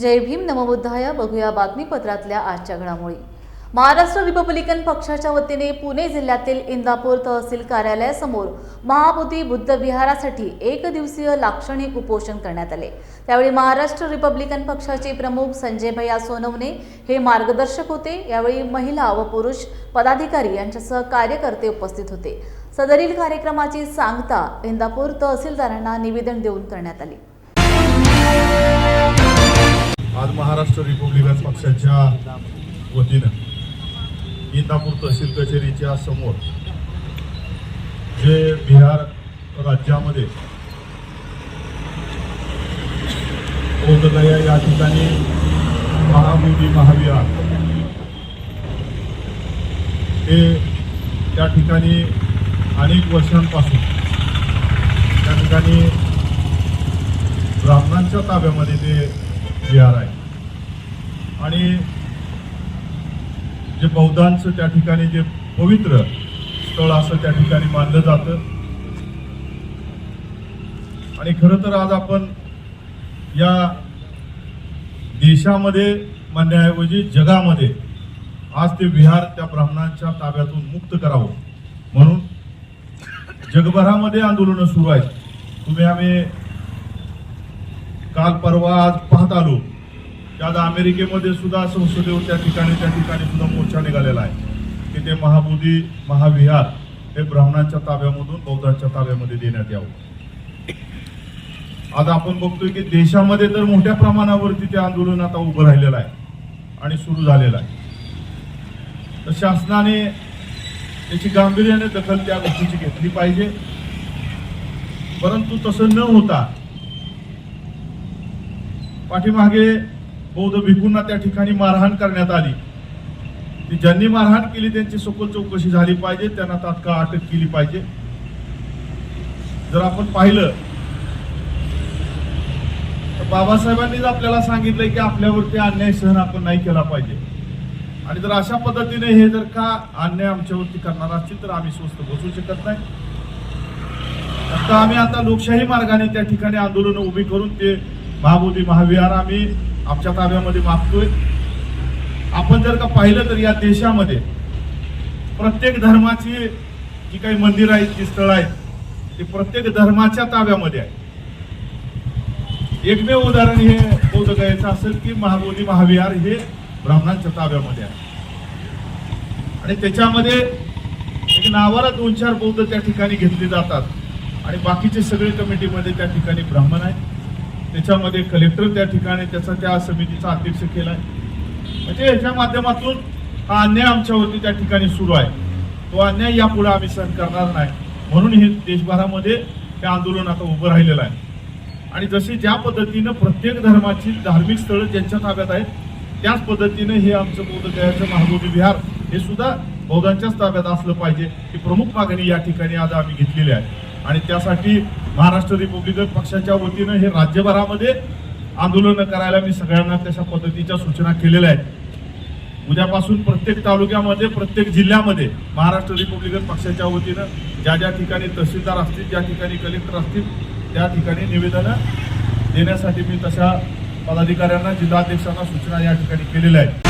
जय भीम नमबुद्धाय बघूया बातमीपत्रातल्या आजच्या घडामोडी. महाराष्ट्र रिपब्लिकन पक्षाच्या वतीने पुणे जिल्ह्यातील इंदापूर तहसील कार्यालयासमोर महाबोधी बुद्ध विहारासाठी एक दिवसीय लाक्षणिक उपोषण करण्यात आले. त्यावेळी महाराष्ट्र रिपब्लिकन पक्षाचे प्रमुख संजय भैया सोनवणे हे मार्गदर्शक होते. यावेळी महिला व पुरुष पदाधिकारी यांच्यासह कार्यकर्ते उपस्थित होते. सदरील कार्यक्रमाची सांगता इंदापूर तहसीलदारांना निवेदन देऊन करण्यात आली. आज महाराष्ट्र रिपब्लिकन पक्षाच्या वतीनं इंदापूर तहसील कचेरीच्या समोर जे बिहार राज्यामध्ये बोधगया या ठिकाणी महाबोधी महाविहार हे त्या ठिकाणी अनेक वर्षांपासून त्या ठिकाणी ब्राह्मणांच्या ताब्यामध्ये ते विहार आहे. आणि जे बौद्धांचं त्या ठिकाणी जे पवित्र स्थळ असं त्या ठिकाणी मानलं जातं. आणि खरं तर आज आपण या देशामध्ये म्हणण्याऐवजी जगामध्ये आज ते विहार त्या ब्राह्मणांच्या ताब्यातून मुक्त करावं. म्हणून जगभरामध्ये आंदोलनं सुरू आहेत. तुम्ही आम्ही काल परवा आज पाहत आलो. की आज अमेरिकेमध्ये सुद्धा संसदेवर त्या ठिकाणी त्या ठिकाणी सुद्धा मोर्चा निघालेला आहे. की ते महाबोधी महाविहार हे ब्राह्मणांच्या ताब्यामधून बौद्धांच्या ताब्यामध्ये देण्यात यावं. आज आपण बघतोय की देशामध्ये तर मोठ्या प्रमाणावरती ते आंदोलन आता उभं राहिलेलं आहे आणि सुरू झालेलं आहे. तर शासनाने त्याची गांभीर्याने दखल त्या गोष्टीची घेतली पाहिजे. परंतु तसं न होता पाठीमागे बौद्ध भिकूंना त्या ठिकाणी मारहाण करण्यात आली. ती ज्यांनी मारहाण केली त्यांची सखोल चौकशी झाली पाहिजे त्यांना तात्काळ अटक केली पाहिजे. जर आपण पाहिलं तर बाबासाहेबांनीच आपल्याला सांगितलंय की आपल्यावरती अन्याय सहन आपण नाही केला पाहिजे. आणि जर अशा पद्धतीने हे जर का अन्याय आमच्यावरती करणार असतील तर आम्ही स्वस्त बसू शकत नाही. आता आम्ही आता लोकशाही मार्गाने त्या ठिकाणी आंदोलन उभी करून ते महाबोधी महाविहार आम्ही आमच्या ताब्यामध्ये मागतोय. आपण जर का पाहिलं तर या देशामध्ये प्रत्येक धर्माची जी काही मंदिर आहेत जी स्थळं आहेत ती प्रत्येक धर्माच्या ताब्यामध्ये आहे एकमेव उदाहरण हे बौद्ध गयाचं असेल की महाबोधी महाविहार हे ब्राह्मणांच्या ताब्यामध्ये आहे. आणि त्याच्यामध्ये एक नावाला दोन चार बौद्ध त्या ठिकाणी घेतले जातात. आणि बाकीचे सगळे कमिटीमध्ये त्या ठिकाणी ब्राह्मण आहेत. त्याच्यामध्ये कलेक्टर त्या ठिकाणी त्याचा त्या समितीचा अध्यक्ष केला आहे म्हणजे याच्या माध्यमातून हा अन्याय आमच्यावरती त्या ठिकाणी सुरू आहे. तो अन्याय यापुढे आम्ही सहन करणार नाही. म्हणून हे देशभरामध्ये हे आंदोलन आता उभं राहिलेलं आहे. आणि जशी ज्या पद्धतीनं प्रत्येक धर्माची धार्मिक स्थळं ज्यांच्या ताब्यात आहेत त्याच पद्धतीनं हे आमचं बौद्धगयाचं महाबोधी विहार हे सुद्धा बौद्धांच्याच ताब्यात असलं पाहिजे ही प्रमुख मागणी या ठिकाणी आज आम्ही घेतलेली आहे. आणि त्यासाठी महाराष्ट्र रिपब्लिकन पक्षाच्या वतीनं हे राज्यभरामध्ये आंदोलनं करायला मी सगळ्यांना तशा पद्धतीच्या सूचना केलेल्या आहेत. उद्यापासून प्रत्येक तालुक्यामध्ये प्रत्येक जिल्ह्यामध्ये महाराष्ट्र रिपब्लिकन पक्षाच्या वतीनं ज्या ज्या ठिकाणी तहसीलदार असतील ज्या ठिकाणी कलेक्टर असतील त्या ठिकाणी निवेदनं देण्यासाठी मी तशा पदाधिकाऱ्यांना जिल्हाध्यक्षांना सूचना या ठिकाणी केलेल्या आहेत.